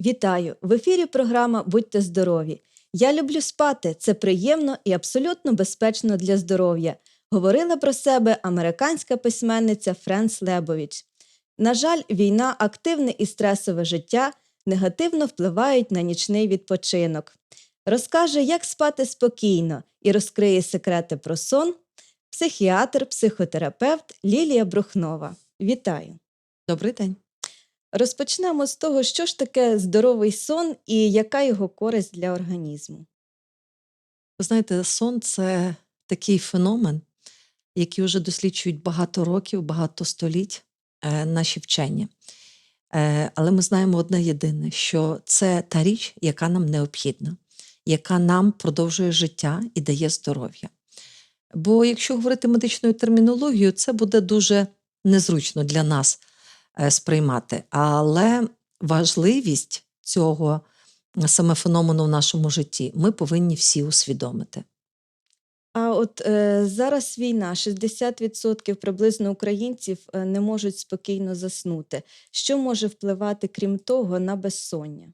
Вітаю! В ефірі програма Будьте здорові. Я люблю спати. Це приємно і абсолютно безпечно для здоров'я. Говорила про себе американська письменниця Френс Лебович. На жаль, війна, активне і стресове життя негативно впливають на нічний відпочинок. Розкаже, як спати спокійно і розкриє секрети про сон психіатр, психотерапевт Лілія Брухнова. Вітаю! Добрий день. Розпочнемо з того, що ж таке здоровий сон і яка його користь для організму. Ви знаєте, сон це такий феномен, який вже досліджують багато років, багато століть е, наші вчені. Е, але ми знаємо одне єдине, що це та річ, яка нам необхідна, яка нам продовжує життя і дає здоров'я. Бо якщо говорити медичною термінологією, це буде дуже незручно для нас сприймати. Але важливість цього е, саме феномену в нашому житті ми повинні всі усвідомити. А от е, зараз війна, 60% приблизно українців е, не можуть спокійно заснути. Що може впливати, крім того, на безсоння?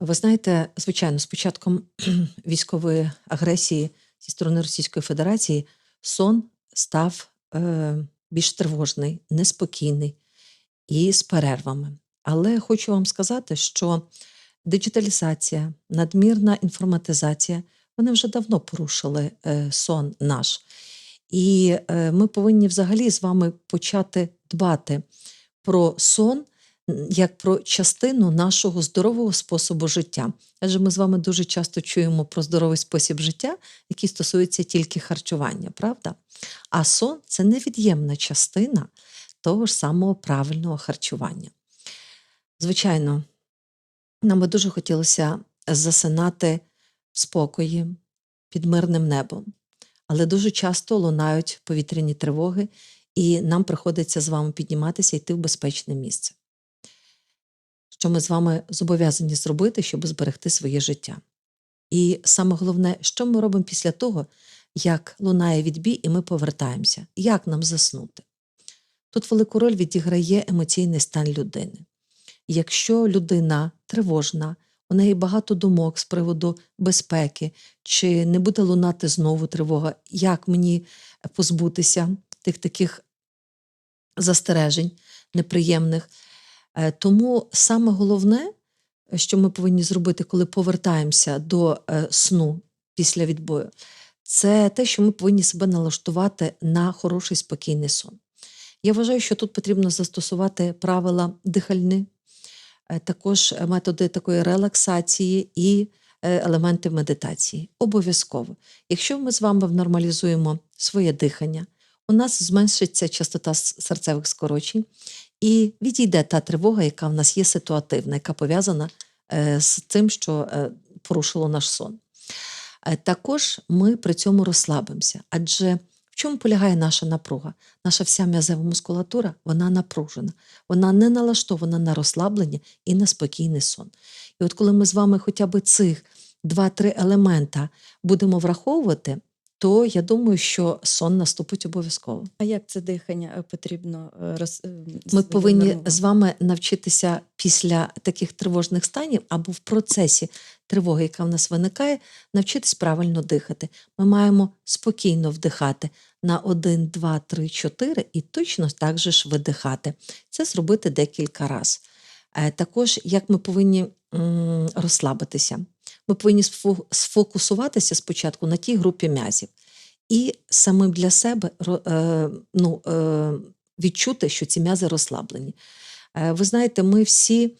Ви знаєте, звичайно, з початком військової агресії зі сторони Російської Федерації сон став е, більш тривожний, неспокійний і з перервами. Але хочу вам сказати, що диджиталізація, надмірна інформатизація вони вже давно порушили е, сон наш. І е, ми повинні взагалі з вами почати дбати про сон як про частину нашого здорового способу життя. Адже ми з вами дуже часто чуємо про здоровий спосіб життя, який стосується тільки харчування, правда? А сон це невід'ємна частина того ж самого правильного харчування. Звичайно, нам би дуже хотілося засинати в спокої під мирним небом, але дуже часто лунають повітряні тривоги, і нам приходиться з вами підніматися і йти в безпечне місце. Що ми з вами зобов'язані зробити, щоб зберегти своє життя. І саме головне, що ми робимо після того, як лунає відбій, і ми повертаємося, як нам заснути. Тут велику роль відіграє емоційний стан людини. Якщо людина тривожна, у неї багато думок з приводу безпеки, чи не буде лунати знову тривога, як мені позбутися тих таких застережень неприємних. Е, Тому саме головне, що ми повинні зробити, коли повертаємося до е, сну після відбою, це те, що ми повинні себе налаштувати на хороший спокійний сон. Я вважаю, що тут потрібно застосувати правила дихальни, е, також методи такої релаксації і е, елементи медитації. Обов'язково. Якщо ми з вами нормалізуємо своє дихання, у нас зменшиться частота серцевих скорочень і відійде та тривога, яка в нас є ситуативна, яка пов'язана е, з тим, що порушило наш сон. Також ми при цьому розслабимося, адже чому полягає наша напруга? Наша вся м'язева мускулатура вона напружена, вона не налаштована на розслаблення і на спокійний сон. І от коли ми з вами хоча б цих два-три елемента будемо враховувати, то я думаю, що сон наступить обов'язково. А як це дихання е, потрібно е, роз... е, Ми повинні з вами навчитися після таких тривожних станів або в процесі тривоги, яка в нас виникає, навчитись правильно дихати. Ми маємо спокійно вдихати на 1, 2, 3, 4 і точно так же ж видихати. Це зробити декілька разів. Також як ми повинні розслабитися. Ми повинні сфокусуватися спочатку на тій групі м'язів і самим для себе е, ну, е, відчути, що ці м'язи розслаблені. Е, Ви знаєте, ми всі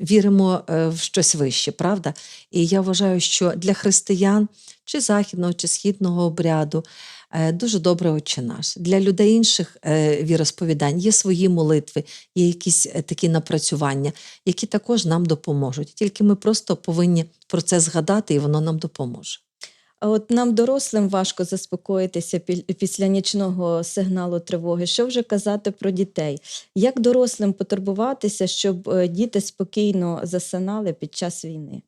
віримо в щось вище, правда? І я вважаю, що для християн чи західного, чи східного обряду дуже добре Отче наш. Для людей інших е, віросповідань є свої молитви, є якісь е, такі напрацювання, які також нам допоможуть. Тільки ми просто повинні про це згадати, і воно нам допоможе. А от нам, дорослим, важко заспокоїтися після нічного сигналу тривоги. Що вже казати про дітей? Як дорослим потурбуватися, щоб е, діти спокійно засинали під час війни?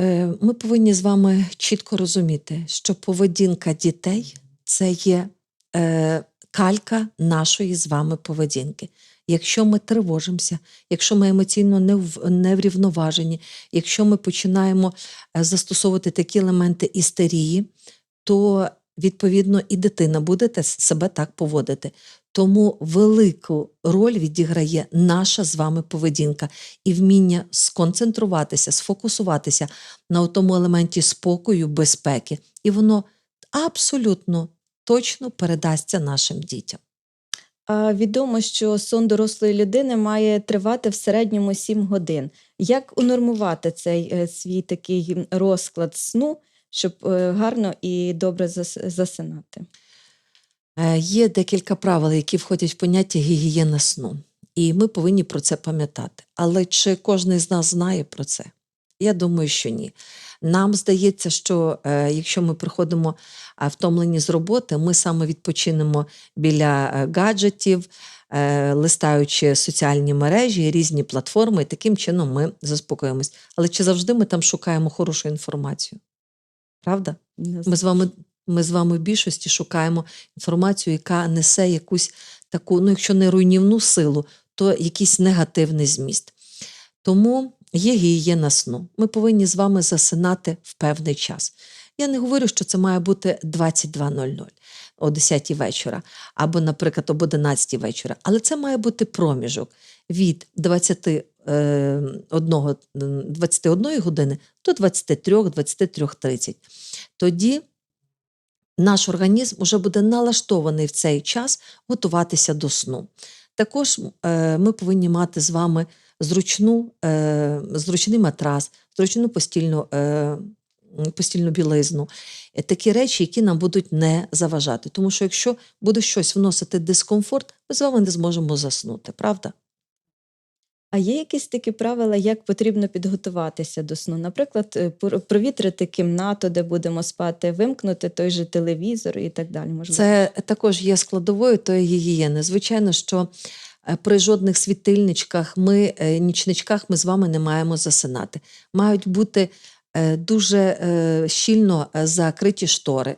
Е, Ми повинні з вами чітко розуміти, що поведінка дітей це є е, калька нашої з вами поведінки. Якщо ми тривожимося, якщо ми емоційно не, в- не якщо ми починаємо е, застосовувати такі елементи істерії, то відповідно і дитина буде себе так поводити. Тому велику роль відіграє наша з вами поведінка і вміння сконцентруватися, сфокусуватися на тому елементі спокою, безпеки, і воно абсолютно точно передасться нашим дітям. Відомо, що сон дорослої людини має тривати в середньому 7 годин. Як унормувати цей е, свій такий розклад сну, щоб е, гарно і добре зас- засинати? Е, Є декілька правил, які входять в поняття гігієна сну. І ми повинні про це пам'ятати. Але чи кожен з нас знає про це? Я думаю, що ні. Нам здається, що е, якщо ми приходимо е, втомлені з роботи, ми саме відпочинемо біля гаджетів, е, листаючи соціальні мережі, різні платформи, і таким чином ми заспокоїмось. Але чи завжди ми там шукаємо хорошу інформацію? Правда? Ми з вами, ми з вами в більшості шукаємо інформацію, яка несе якусь таку, ну, якщо не руйнівну силу, то якийсь негативний зміст. Тому є гігієна сну. Ми повинні з вами засинати в певний час. Я не говорю, що це має бути 22.00 о 10 вечора, або, наприклад, об 11 вечора, але це має бути проміжок від 20, е, одного- м, 21 години до 23-23.30. Тоді наш організм вже буде налаштований в цей час готуватися до сну. Також е, ми повинні мати з вами зручну, е, зручний матрас, зручну постільну, е, постільну білизну, такі речі, які нам будуть не заважати. Тому що якщо буде щось вносити дискомфорт, ми з вами не зможемо заснути, правда? А є якісь такі правила, як потрібно підготуватися до сну? Наприклад, е, провітрити кімнату, де будемо спати, вимкнути той же телевізор і так далі. Можливо. Це також є складовою тої гігієни. Звичайно, що е, при жодних світильничках, ми, е, нічничках ми з вами не маємо засинати. Мають бути дуже щільно закриті штори,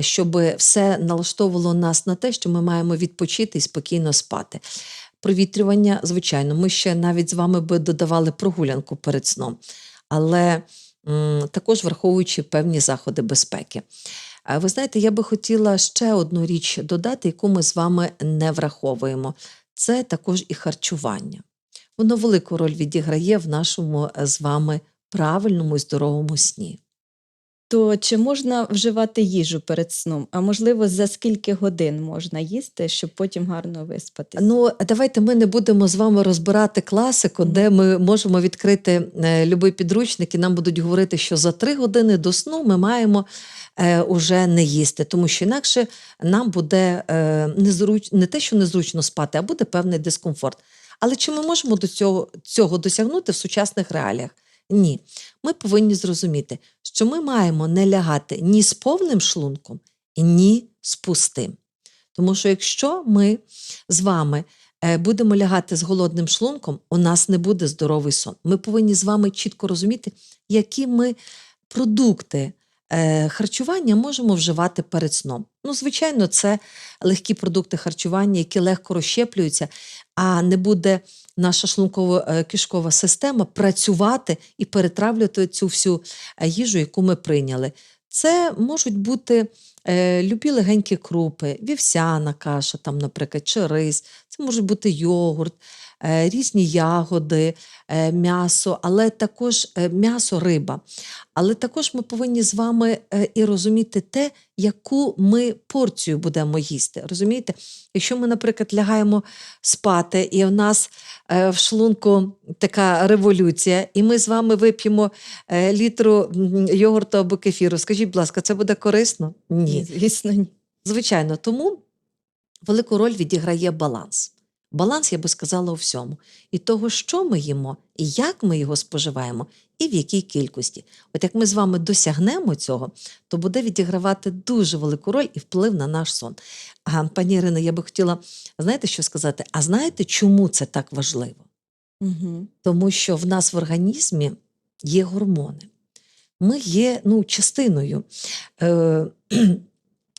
щоб все налаштовувало нас на те, що ми маємо відпочити і спокійно спати. Провітрювання, звичайно, ми ще навіть з вами би додавали прогулянку перед сном, але також враховуючи певні заходи безпеки. Ви знаєте, я би хотіла ще одну річ додати, яку ми з вами не враховуємо. Це також і харчування. Воно велику роль відіграє в нашому е, з вами правильному і здоровому сні. То чи можна вживати їжу перед сном? А можливо, за скільки годин можна їсти, щоб потім гарно виспатися? Ну, давайте ми не будемо з вами розбирати класику, Мгм. де ми можемо відкрити е, любий підручник, і нам будуть говорити, що за три години до сну ми маємо е, уже не їсти, тому що інакше нам буде е, незруч... не те, що незручно спати, а буде певний дискомфорт. Але чи ми можемо до цього, цього досягнути в сучасних реаліях? Ні. Ми повинні зрозуміти, що ми маємо не лягати ні з повним шлунком, ні з пустим. Тому що якщо ми з вами е, будемо лягати з голодним шлунком, у нас не буде здоровий сон. Ми повинні з вами чітко розуміти, які ми продукти харчування можемо вживати перед сном. Ну, звичайно, це легкі продукти харчування, які легко розщеплюються, а не буде наша шлунково-кишкова система працювати і перетравлювати цю всю е, їжу, яку ми прийняли. Це можуть бути е, любі легенькі крупи, вівсяна каша, там, наприклад, чи рис, це може бути йогурт, е, різні ягоди, е, м'ясо, але також е, м'ясо, риба. Але також ми повинні з вами е, і розуміти те, яку ми порцію будемо їсти. Розумієте? Якщо ми, наприклад, лягаємо спати, і в нас е, в шлунку така революція, і ми з вами вип'ємо е, літру йогурту або кефіру, скажіть, будь ласка, це буде корисно? Ні. звісно, ні. Звичайно, тому велику роль відіграє баланс. Баланс, я би сказала, у всьому. І того, що ми їмо, і як ми його споживаємо, і в якій кількості. От як ми з вами досягнемо цього, то буде відігравати дуже велику роль і вплив на наш сон. А пані Ірино, я би хотіла, знаєте, що сказати? А знаєте, чому це так важливо? Угу. Тому що в нас в організмі є гормони. Ми є ну, частиною е,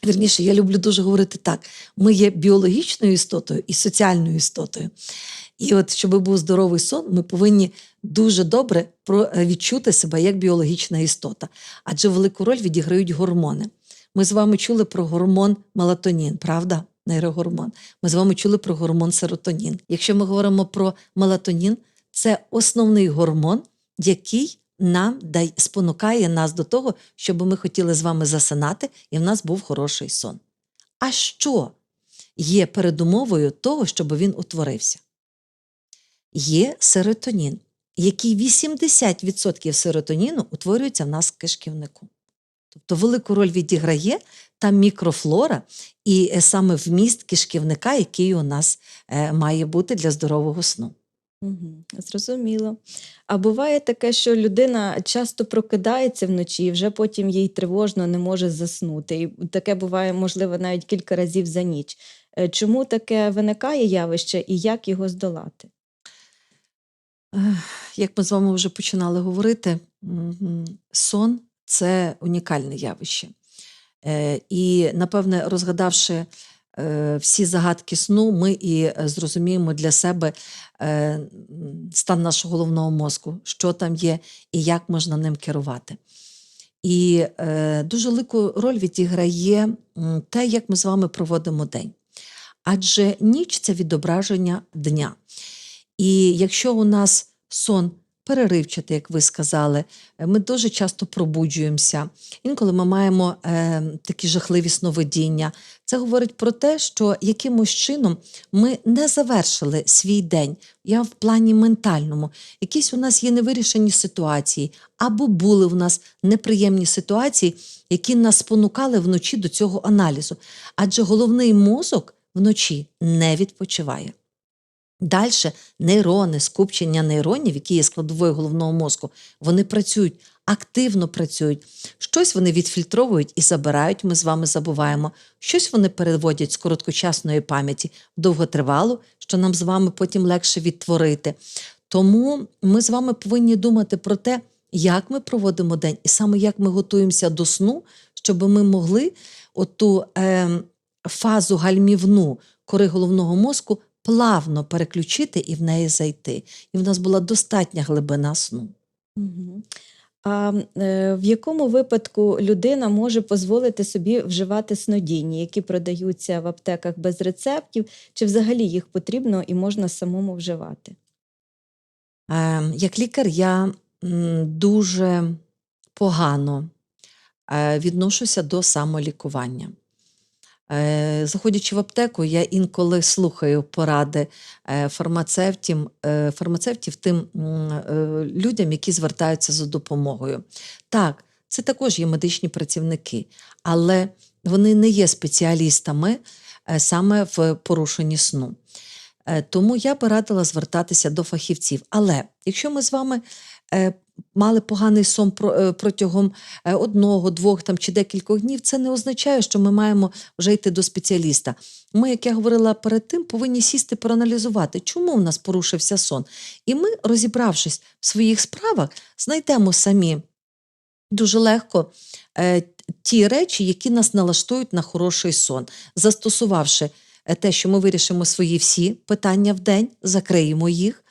Вірніше, я люблю дуже говорити так: ми є біологічною істотою і соціальною істотою. І от, щоб був здоровий сон, ми повинні дуже добре е, відчути себе як біологічна істота. Адже велику роль відіграють гормони. Ми з вами чули про гормон мелатонін, правда? Нейрогормон. Ми з вами чули про гормон серотонін. Якщо ми говоримо про мелатонін, це основний гормон, який нам дай, спонукає нас до того, щоб ми хотіли з вами засинати, і в нас був хороший сон. А що є передумовою того, щоб він утворився? Є серотонін, який 80% серотоніну утворюється в нас в кишківнику. Тобто велику роль відіграє та мікрофлора і е, саме вміст кишківника, який у нас е, має бути для здорового сну. Угу, зрозуміло. А буває таке, що людина часто прокидається вночі, і вже потім їй тривожно не може заснути. І таке буває, можливо, навіть кілька разів за ніч. Е, Чому таке виникає явище і як його здолати? Як ми з вами вже починали говорити, сон це унікальне явище. Е, І, напевне, розгадавши всі загадки сну, ми і е, зрозуміємо для себе е, стан нашого головного мозку, що там є і як можна ним керувати. І е, дуже велику роль відіграє те, як ми з вами проводимо день. Адже ніч це відображення дня. І якщо у нас сон переривчатий, як ви сказали, е, ми дуже часто пробуджуємося. Інколи ми маємо е, такі жахливі сновидіння. Це говорить про те, що якимось чином ми не завершили свій день. Я в плані ментальному. Якісь у нас є невирішені ситуації, або були в нас неприємні ситуації, які нас спонукали вночі до цього аналізу. Адже головний мозок вночі не відпочиває. Далі нейрони, скупчення нейронів, які є складовою головного мозку, вони працюють, активно працюють. Щось вони відфільтровують і забирають, ми з вами забуваємо. Щось вони переводять з короткочасної пам'яті в довготривалу, що нам з вами потім легше відтворити. Тому ми з вами повинні думати про те, як ми проводимо день, і саме як ми готуємося до сну, щоб ми могли оту е, фазу гальмівну кори головного мозку плавно переключити і в неї зайти. І в нас була достатня глибина сну. Угу. А е, в якому випадку людина може дозволити собі вживати снодійні, які продаються в аптеках без рецептів, чи взагалі їх потрібно і можна самому вживати? Е, як лікар, я дуже погано е, відношуся до самолікування. Е, Заходячи в аптеку, я інколи слухаю поради е, фармацевтів, е, фармацевтів тим людям, які звертаються за допомогою. Так, це також є медичні працівники, але вони не є спеціалістами саме в порушенні сну. Тому я би радила звертатися до фахівців. Але якщо ми з вами мали поганий сон е, протягом е, одного, двох там, чи декількох днів, це не означає, що ми маємо вже йти до спеціаліста. Ми, як я говорила перед тим, повинні сісти проаналізувати, чому в нас порушився сон. І ми, розібравшись в своїх справах, знайдемо самі дуже легко е, ті речі, які нас налаштують на хороший сон, застосувавши те, що ми вирішимо свої всі питання в день, закриємо їх.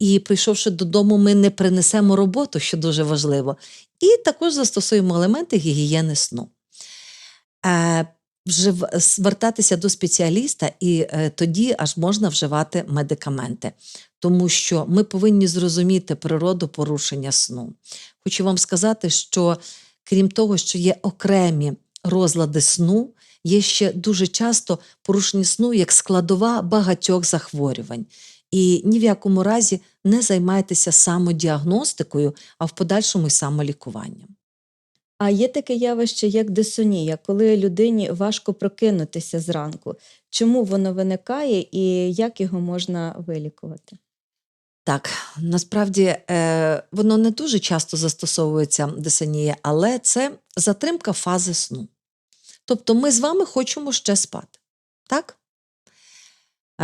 І прийшовши додому, ми не принесемо роботу, що дуже важливо. І також застосуємо елементи гігієни сну. Е, вжив, звертатися до спеціаліста, і е, тоді аж можна вживати медикаменти, тому що ми повинні зрозуміти природу порушення сну. Хочу вам сказати, що крім того, що є окремі розлади сну, є ще дуже часто порушення сну як складова багатьох захворювань. І ні в якому разі не займайтеся самодіагностикою, а в подальшому й самолікуванням. А є таке явище, як дисонія, коли людині важко прокинутися зранку. Чому воно виникає і як його можна вилікувати? Так, насправді е, воно не дуже часто застосовується дисонія, але це затримка фази сну. Тобто ми з вами хочемо ще спати. Так?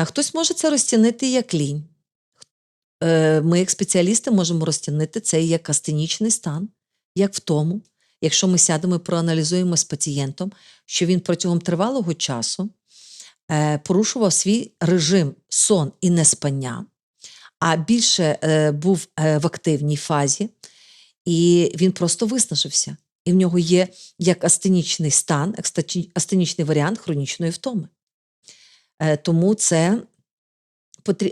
Хтось може це розцінити як лінь. Е, Ми, як спеціалісти, можемо розцінити це як астенічний стан, як втому, якщо ми сядемо і проаналізуємо з пацієнтом, що він протягом тривалого часу е, порушував свій режим сон і неспання, а більше е, був в активній фазі, і він просто виснажився. І в нього є як астенічний стан, астенічний варіант хронічної втоми. Е, Тому це,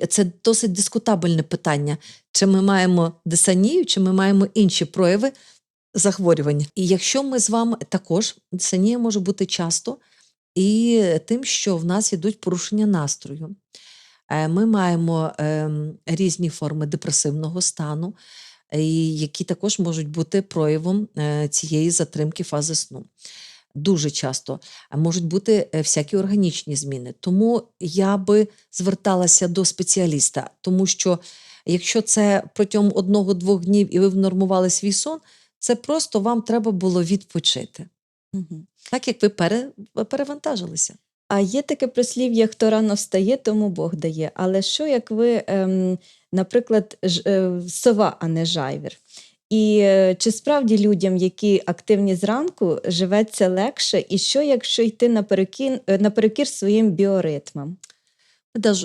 це досить дискутабельне питання, чи ми маємо дисанію, чи ми маємо інші прояви захворювання. І якщо ми з вами також дисанія може бути часто і тим, що в нас йдуть порушення настрою. Е, Ми маємо ем, різні форми депресивного стану, які також можуть бути проявом е, цієї затримки фази сну. Дуже часто можуть бути е, всякі органічні зміни. Тому я би зверталася до спеціаліста, тому що якщо це протягом одного-двох днів і ви внормували свій сон, це просто вам треба було відпочити, Мгм. так як ви пере, перевантажилися. А є таке прислів'я, хто рано встає, тому Бог дає. Але що як ви, ем, наприклад, ж, е, сова, а не жайвір? І е, чи справді людям, які активні зранку, живеться легше, і що, якщо йти наперекір, наперекір своїм біоритмам?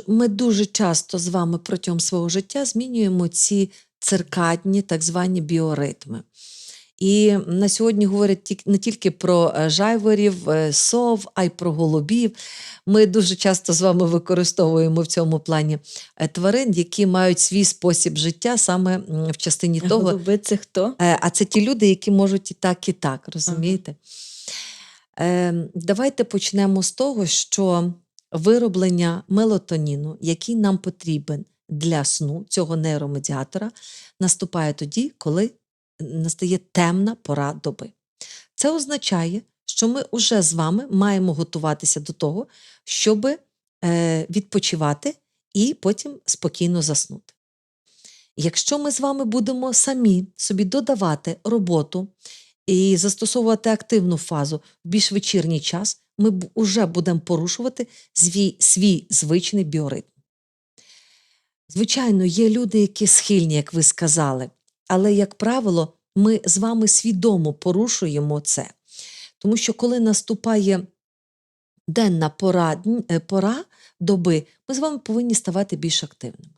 Ми дуже часто з вами протягом свого життя змінюємо ці циркадні, так звані біоритми. І на сьогодні говорять не тільки про е, жайворів, е, сов, а й про голубів. Ми дуже часто з вами використовуємо в цьому плані е, тварин, які мають свій спосіб життя саме в частині того, Голуби це хто? А це ті люди, які можуть і так, і так, розумієте? Е, Давайте почнемо з того, що вироблення мелатоніну, який нам потрібен для сну, цього нейромедіатора, наступає тоді, коли настає темна пора доби. Це означає, що ми вже з вами маємо готуватися до того, щоб е, відпочивати і потім спокійно заснути. Якщо ми з вами будемо самі собі додавати роботу і застосовувати активну фазу в більш вечірній час, ми вже будемо порушувати свій, свій звичний біоритм. Звичайно, є люди, які схильні, як ви сказали, але, як правило, ми з вами свідомо порушуємо це. Тому що коли наступає денна пора, е, пора доби, ми з вами повинні ставати більш активними.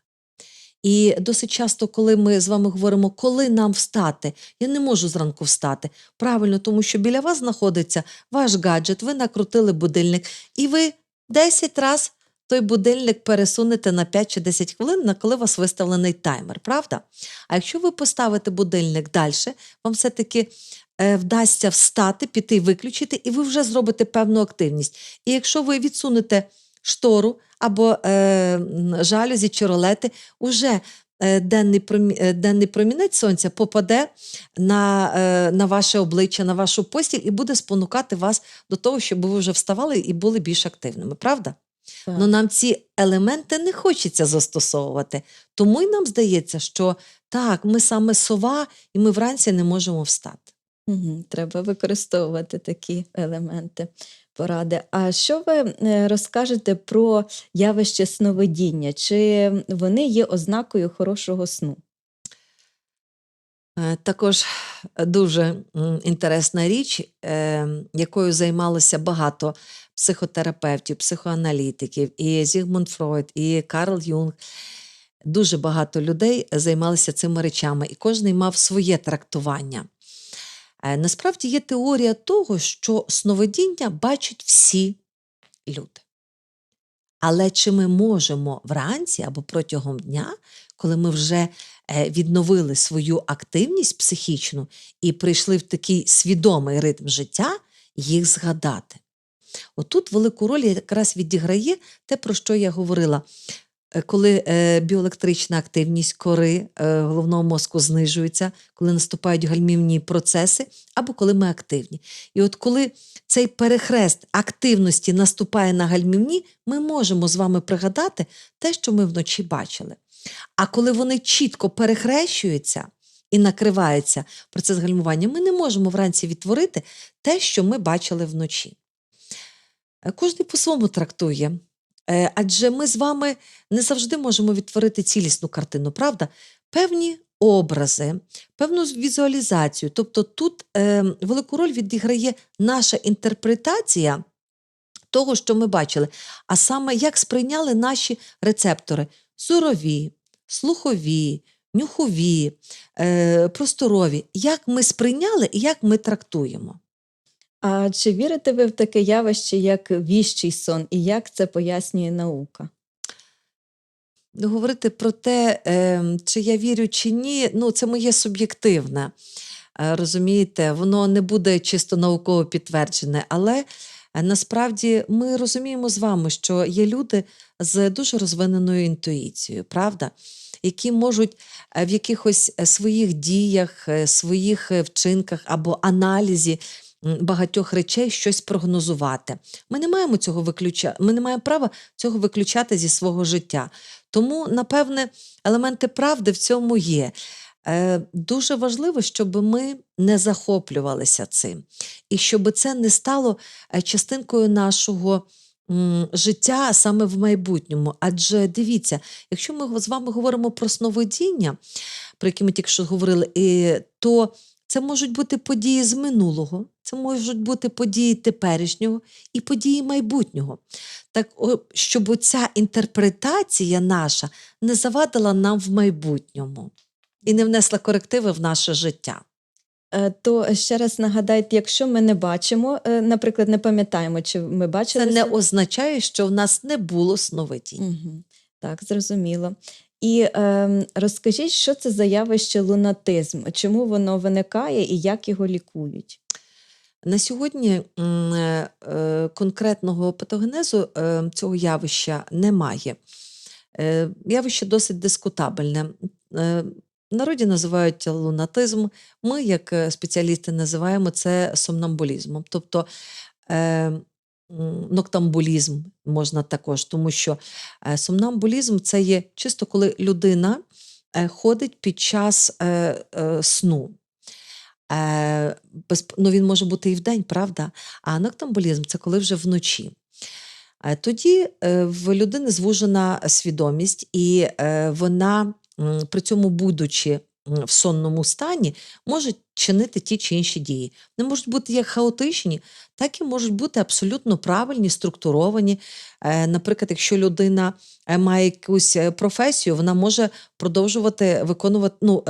І досить часто, коли ми з вами говоримо, коли нам встати, я не можу зранку встати. Правильно, тому що біля вас знаходиться ваш гаджет, ви накрутили будильник, і ви 10 разів той будильник пересунете на 5 чи 10 хвилин, на коли у вас виставлений таймер, правда? А якщо ви поставите будильник далі, вам все-таки е, вдасться встати, піти виключити, і ви вже зробите певну активність. І якщо ви відсунете штору або е, жалюзі чи ролети, уже е, денний, промі, е, денний промінець сонця попаде на, на ваше обличчя, на вашу постіль і буде спонукати вас до того, щоб ви вже вставали і були більш активними, правда? Ну нам ці елементи не хочеться застосовувати. Тому й нам здається, що так, ми саме сова, і ми вранці не можемо встати. Мгм, Треба використовувати такі елементи поради. А що ви е, розкажете про явище сновидіння? Чи вони є ознакою хорошого сну? Е, Також дуже інтересна річ, е, якою займалося багато психотерапевтів, психоаналітиків, і Зігмунд Фройд, і Карл Юнг. Дуже багато людей займалися цими речами, і кожен мав своє трактування. Е, Насправді є теорія того, що сновидіння бачать всі люди. Але чи ми можемо вранці або протягом дня, коли ми вже е, відновили свою активність психічну і прийшли в такий свідомий ритм життя, їх згадати? Отут велику роль якраз відіграє те, про що я говорила. Е, Коли е, біоелектрична активність кори е, головного мозку знижується, коли наступають гальмівні процеси, або коли ми активні. І от коли цей перехрест активності наступає на гальмівні, ми можемо з вами пригадати те, що ми вночі бачили. А коли вони чітко перехрещуються і накривається процес гальмування, ми не можемо вранці відтворити те, що ми бачили вночі. Кожен по-своєму трактує. Е, Адже ми з вами не завжди можемо відтворити цілісну картину, правда? Певні образи, певну візуалізацію. Тобто тут е, велику роль відіграє наша інтерпретація того, що ми бачили, а саме як сприйняли наші рецептори зорові, слухові, нюхові, е, просторові, як ми сприйняли і як ми трактуємо. А чи вірите ви в таке явище, як віщий сон, і як це пояснює наука? Говорити про те, е, чи я вірю, чи ні, ну це моє суб'єктивне. Е, Розумієте, воно не буде чисто науково підтверджене, але е, насправді ми розуміємо з вами, що є люди з дуже розвиненою інтуїцією, правда? Які можуть е, в якихось своїх діях, своїх вчинках або аналізі багатьох речей щось прогнозувати. Ми не маємо цього виключати, ми не маємо права цього виключати зі свого життя. Тому, напевне, елементи правди в цьому є. Е, Дуже важливо, щоб ми не захоплювалися цим, і щоб це не стало е, частинкою нашого життя саме в майбутньому. Адже дивіться, якщо ми з вами говоримо про сновидіння, про які ми тільки що говорили, то це можуть бути події з минулого, це можуть бути події теперішнього і події майбутнього. Так, щоб ця інтерпретація наша не завадила нам в майбутньому і не внесла корективи в наше життя. Е, То ще раз нагадайте, якщо ми не бачимо, е, наприклад, не пам'ятаємо, чи ми бачили Це не означає, що в нас не було сновидінь. Угу. Так, зрозуміло. І е, розкажіть, що це за явище лунатизм, чому воно виникає і як його лікують? На сьогодні е, е, конкретного патогенезу е, цього явища немає. Явище досить дискутабельне. В народі називають лунатизм. Ми, як спеціалісти, називаємо це сомнамбулізмом. Тобто е, м, ноктамбулізм можна також, тому що е, сомнамбулізм це є чисто коли людина е, ходить під час е, сну. Ну, він може бути і вдень, правда? А ноктамбулізм це коли вже вночі. Тоді в людини звужена свідомість, і вона, при цьому, будучи в сонному стані, може чинити ті чи інші дії. Вони можуть бути як хаотичні, так і можуть бути абсолютно правильні, структуровані. Е, Наприклад, якщо людина е, має якусь е, професію, вона може продовжувати виконувати. Ну,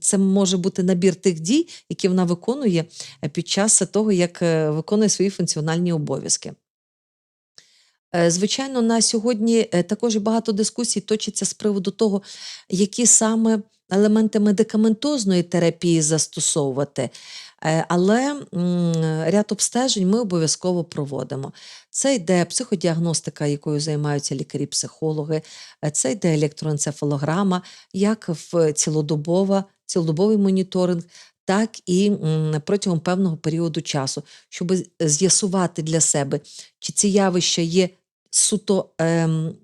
це може бути набір тих дій, які вона виконує під час того, як виконує свої функціональні обов'язки. Звичайно, на сьогодні також багато дискусій точиться з приводу того, які саме елементи медикаментозної терапії застосовувати. Е, Але ряд обстежень ми обов'язково проводимо. Це йде психодіагностика, якою займаються лікарі-психологи, е, це йде електроенцефалограма, як в цілодобова, цілодобовий моніторинг, так і протягом певного періоду часу, щоб з'ясувати для себе, чи ці явища є суто, ем,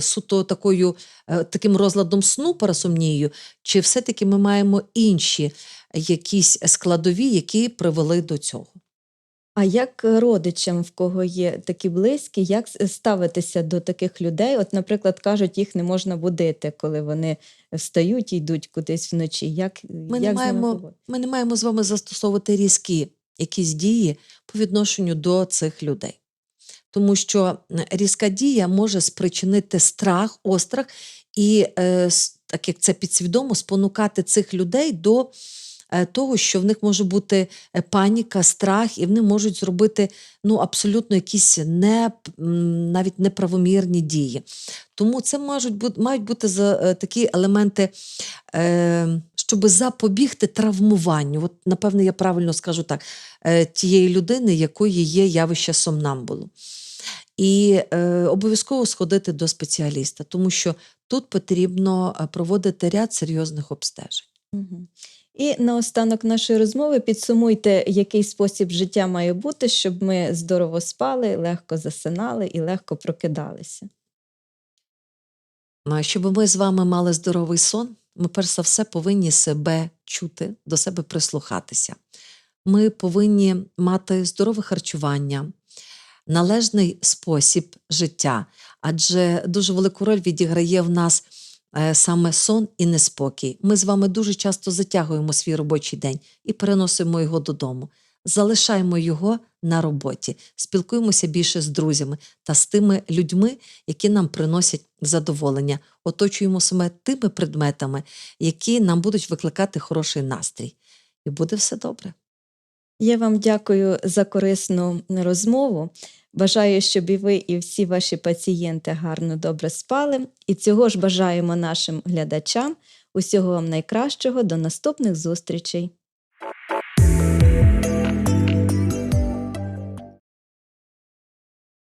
суто такою, е, таким розладом сну парасомнією, чи все-таки ми маємо інші якісь складові, які привели до цього. А як родичам, в кого є такі близькі, як ставитися до таких людей? От, наприклад, кажуть, їх не можна будити, коли вони встають і йдуть кудись вночі. Як, Ми, як не маємо, ми не маємо з вами застосовувати різкі якісь дії по відношенню до цих людей. Тому що різка дія може спричинити страх, острах, і е, так як це підсвідомо, спонукати цих людей до е, того, що в них може бути е, паніка, страх, і вони можуть зробити ну, абсолютно якісь не, навіть неправомірні дії. Тому це можуть бути, мають бути за, такі елементи, е, щоб запобігти травмуванню. От, напевне, я правильно скажу так, тієї людини, якої є явище сомнамбулу. І е, обов'язково сходити до спеціаліста, тому що тут потрібно е, проводити ряд серйозних обстежень. Мгм. І наостанок нашої розмови підсумуйте, який спосіб життя має бути, щоб ми здорово спали, легко засинали і легко прокидалися. А Щоб ми з вами мали здоровий сон, ми перш за все повинні себе чути, до себе прислухатися. Ми повинні мати здорове харчування, належний спосіб життя, адже дуже велику роль відіграє в нас е, саме сон і неспокій. Ми з вами дуже часто затягуємо свій робочий день і переносимо його додому. Залишаємо його на роботі, спілкуємося більше з друзями та з тими людьми, які нам приносять задоволення, оточуємо себе тими предметами, які нам будуть викликати хороший настрій. І буде все добре. Я вам дякую за корисну розмову. Бажаю, щоб і ви, і всі ваші пацієнти гарно добре спали. І цього ж бажаємо нашим глядачам. Усього вам найкращого. До наступних зустрічей.